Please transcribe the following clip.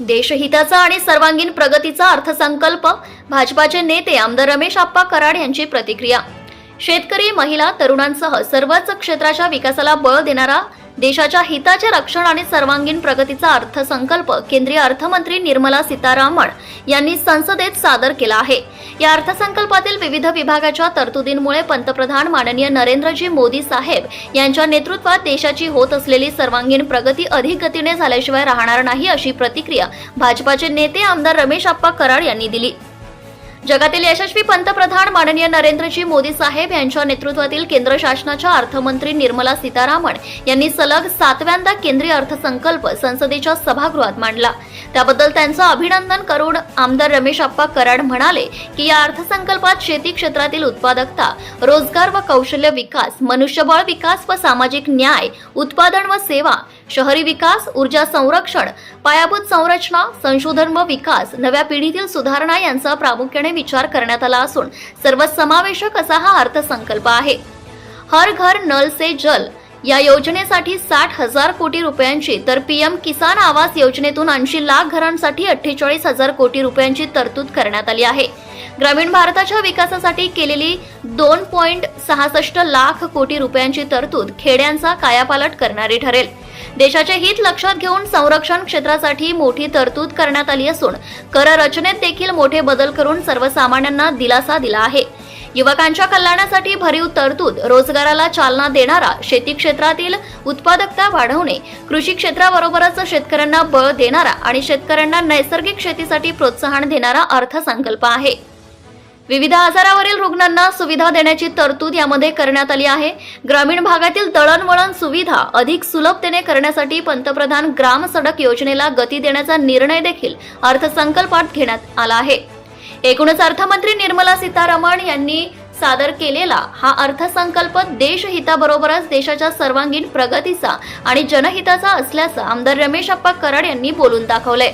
देशहिताचा आणि सर्वांगीण प्रगतीचा अर्थसंकल्प भाजपाचे नेते आमदार रमेश आप्पा कराड यांची प्रतिक्रिया. शेतकरी महिला तरुणांसह सर्वच क्षेत्राच्या विकासाला बळ देणारा देशाच्या हिताचे रक्षण आणि सर्वांगीण प्रगतीचा अर्थसंकल्प केंद्रीय अर्थमंत्री निर्मला सीतारामन यांनी संसदेत सादर केला आहे. या अर्थसंकल्पातील विविध विभागाच्या तरतुदींमुळे पंतप्रधान माननीय नरेंद्रजी मोदी साहेब यांच्या नेतृत्वात देशाची होत असलेली सर्वांगीण प्रगती अधिक गतीने झाल्याशिवाय राहणार नाही अशी प्रतिक्रिया भाजपाचे नेते आमदार रमेश आप्पा कराड यांनी दिली. जगातील यशस्वी पंतप्रधान माननीय नरेंद्रजी मोदी साहेब यांच्या नेतृत्वातील केंद्र शासनाच्या अर्थमंत्री निर्मला सीतारामन यांनी सलग सातव्यांदा केंद्रीय अर्थसंकल्प संसदेच्या सभागृहात मांडला. त्याबद्दल त्यांचं अभिनंदन करून आमदार रमेश आप्पा कराड म्हणाले की या अर्थसंकल्पात शेती क्षेत्रातील उत्पादकता रोजगार व कौशल्य विकास मनुष्यबळ विकास व सामाजिक न्याय उत्पादन व सेवा शहरी विकास ऊर्जा संरक्षण पायाभूत संरचना संशोधन व विकास नव्या पिढीतील सुधारणा यांचा प्रामुख्याने विचार करण्यात आला असून सर्वसमावेशक असा हा अर्थसंकल्प आहे. हर घर नल से जल या योजनेसाठी साठ हजार कोटी रुपयांची तर पीएम किसान आवास योजनेतून ऐंशी लाख घरांसाठी अठ्ठेचाळीस हजार कोटी रुपयांची तरतूद करण्यात आली आहे. ग्रामीण भारताच्या विकासासाठी केलेली दोन पॉईंट सहासष्ट लाख कोटी रुपयांची तरतूद खेड्यांचा कायापालट करणारी ठरेल. देशाचे हित लक्षात घेऊन संरक्षण क्षेत्रासाठी मोठी तरतूद करण्यात आली असून कर रचनेत देखील मोठे बदल करून सर्वसामान्यांना दिलासा दिला आहे. युवकांच्या कल्याणासाठी भरीव तरतूद रोजगाराला चालना देणारा शेती क्षेत्रातील उत्पादकता वाढवणे कृषी क्षेत्राबरोबरच शेतकऱ्यांना बळ देणारा आणि शेतकऱ्यांना नैसर्गिक शेतीसाठी प्रोत्साहन देणारा अर्थसंकल्प आहे. विविध आजारावरील रुग्णांना सुविधा देण्याची तरतूद यामध्ये करण्यात आली आहे. ग्रामीण भागातील दळणवळण सुविधा अधिक सुलभतेने करण्यासाठी पंतप्रधान ग्राम सडक योजनेला गती देण्याचा निर्णय देखील अर्थसंकल्पात घेण्यात आला आहे. एकूणच अर्थमंत्री निर्मला सीतारामन यांनी सादर केलेला हा अर्थसंकल्प देशहिताबरोबरच देशाच्या सर्वांगीण प्रगतीचा आणि जनहिताचा असल्याचं आमदार रमेश अप्पा कराड यांनी बोलून दाखवलंय.